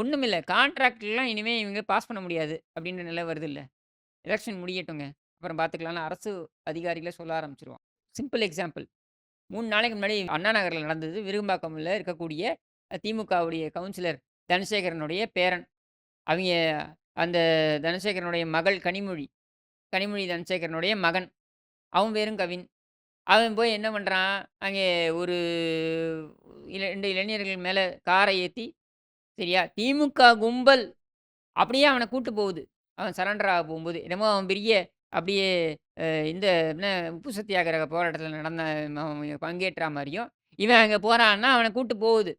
ஒண்ணுமில்ல. கான்ட்ராக்ட்லாம் இனிமே இவங்க பாஸ் பண்ண முடியாது. அப்படின்ற நிலை வருதுல்ல. எலக்ஷன் முடியட்டுங்க. அப்புறம் பார்த்துக்கலாம்னு அரசு அதிகாரிகளே சொல்ல ஆரம்பிச்சுருவான். Simple example. 3 நாளைக்கு முன்னாடி அண்ணா நகர்ல நடந்தது. விருகம்பாக்கம்ல இருக்கக்கூடிய திமுகவுடைய கவுன்சிலர் தனசேகரனுடைய பேரன். அவிங்க அந்த தனசேகரனுடைய மகள் கனிமொழி. கனிமொழி தனசேகரனுடைய மகன். அவன் பேரும் கவின். அவன் போய் என்ன பண்றான், அங்கே ஒரு இள 2 இளைஞர்கள் மேல காரை ஏத்தி சரியா, திமுக கும்பல் அப்படியே அவன கூட்டு போகுது. அவன் சரண்டர் ஆக போம்போது. என்னமோ அவன் பெரிய அப்படியே இந்த என்ன உப்பு சத்தியாகிரக போராட்டத்தில நடந்த பங்கேற்றா மாரியும், இவன் அங்க போறான்னா அவன கூட்டு போகுது.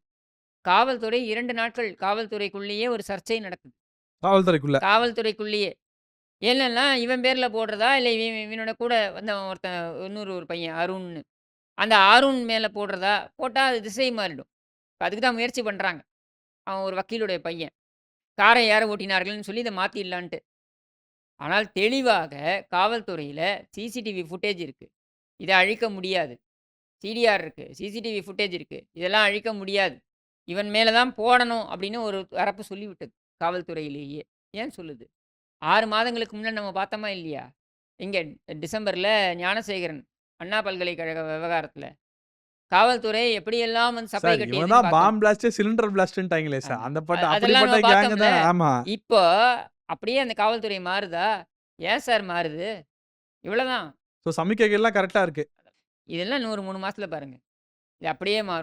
காவல்துறை 2 நாட்கள் காவல்துறைக்குள்ளேயே ஒரு சர்ச்சை நடக்குது. காவல்துறைக்குள்ள. காவல்துறைக்குள்ளேயே. என்னன்னா, இவன் பேர்ல போடுறதா, இல்ல இவன் இவனோட கூட வந்தவன் ஒருத்தன் இன்னொரு ஒரு பையன் அருண்னு. அந்த அருண் மேல போடுறதா, போட்டா அது திசை மாறிடும். அதுக்கு தான் முயற்சி பண்றாங்க. அவன் ஒரு வக்கீலுடைய பையன். காரை யார் ஓட்டினார்கள்னு சொல்லி இதை மாற்றிடலான்ட்டு ஆனால் தெளிவாக காவல்துறையில் சிசிடிவி ஃபுட்டேஜ் இருக்குது இதை அழிக்க முடியாது. சிடிஆர் இருக்குது சிசிடிவி ஃபுட்டேஜ் இருக்குது இதெல்லாம் அழிக்க முடியாது. இவன் மேலே தான் போடணும் அப்படின்னு ஒரு தரப்பு சொல்லிவிட்டது. காவல்துறையிலேயே. ஏன் சொல்லுது? ஆறு மாதங்களுக்கு முன்னே நம்ம பார்த்தோமா இல்லையா? இங்கே டிசம்பரில் ஞானசேகரன் அண்ணா பல்கலைக்கழக விவகாரத்தில் காவல்துறை எப்படியெல்லாம் வந்து தான் பார்த்தோம். பாம் பிளாஸ்ட்டே சிலிண்டர் பிளாஸ்ட்ன்ட்டாங்களே சார். அந்த பட்ட அப்படிப்பட்ட கேங். தான் ஆமா. இப்போ அப்படியே அந்த காவல்துறை மாறுதா? ஏன் சார் மாறுது? இவ்வளதான். ஸோ சமிக்கைகள்லாம் கரெக்ட்டா இருக்கு. இதெல்லாம் ஒரு 3 மாசத்துல பாருங்க. இது அப்படியே மாறும்.